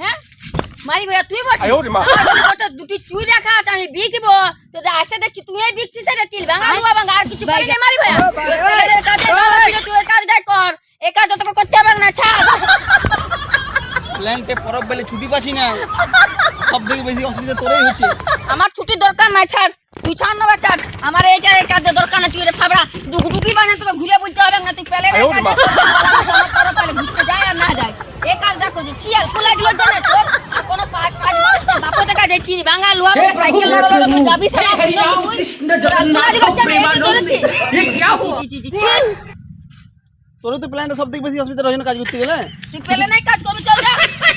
হ্যাঁ? মারি ভাইয়া তুই বল দুটি চুই রাখা আছে আমি বিকিব। তো আসে দেখছি তুই বিকছিস এটা তিল ভাঙা তুই কাজ কর। এই কাজ তোকে করতে হবে না ছাড় প্ল্যানটে পরব বেলে ছুটি পাচ্ছি না সব থেকে বেশি অসুবিধা তোরই হচ্ছে আমার ছুটির দরকার নাই ছাড় তুই ছাড় না ছাড় আমার এইটা এই কাজের দরকার নাই তুই রে ফাবড়া ডুগডুগি বানা তোকে ঘুরে বলতে হবে না তুই পেলে। কাজে পেলে ঘুরতে যায় আর না যায় এই কাজটা করছি চিয়াল ফুলা গেল জানে তোর আর কোনো কাজ কাজ করিস না বাপতে কাজে চিনি ভাঙা লুয়া সাইকেল লড়া লড়া যাবি সারা তোর তো প্ল্যানটা সব থেকে বেশি অসুবিধা রয়েছে কাজ করতে গেলে? তুই পেলে নাই কাজ করবি চল যা।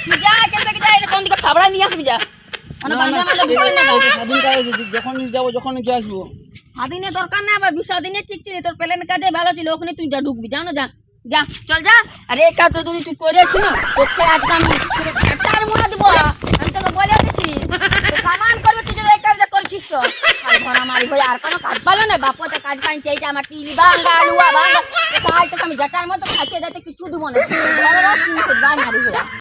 তুই যা এখান থেকে যা এটা কোন দিকে ফাবড়া নিয়ে আসবি যা। না, বাংলা না, মাঝে বিপদ না। গাও। স্বাধীন কাজ যখন যাব যখন নিচে আসব। স্বাধীনের দরকার নাই আবার বিস্বাধীনে ঠিক ছিল তোর প্লেন কাজে ভালো ছিল ওখানে তুই যা ঢুকবি জানো যা। যা চল যা। আরে এই কাজ যদি তুই করেছি না? তোকে আজকে আমি চার মুড়া দিব আমি তোকে বলে দিচ্ছি। কামান করবে তুই যদি এই কাজটা করছিস তো। কাজ পালো না বাপতে কাজ পাইছে এই আমার টিলি ভাঙা লুয়া ভাঙা তো আমি জটার মতো খাচ্ছে যাতে কিছু দিব না।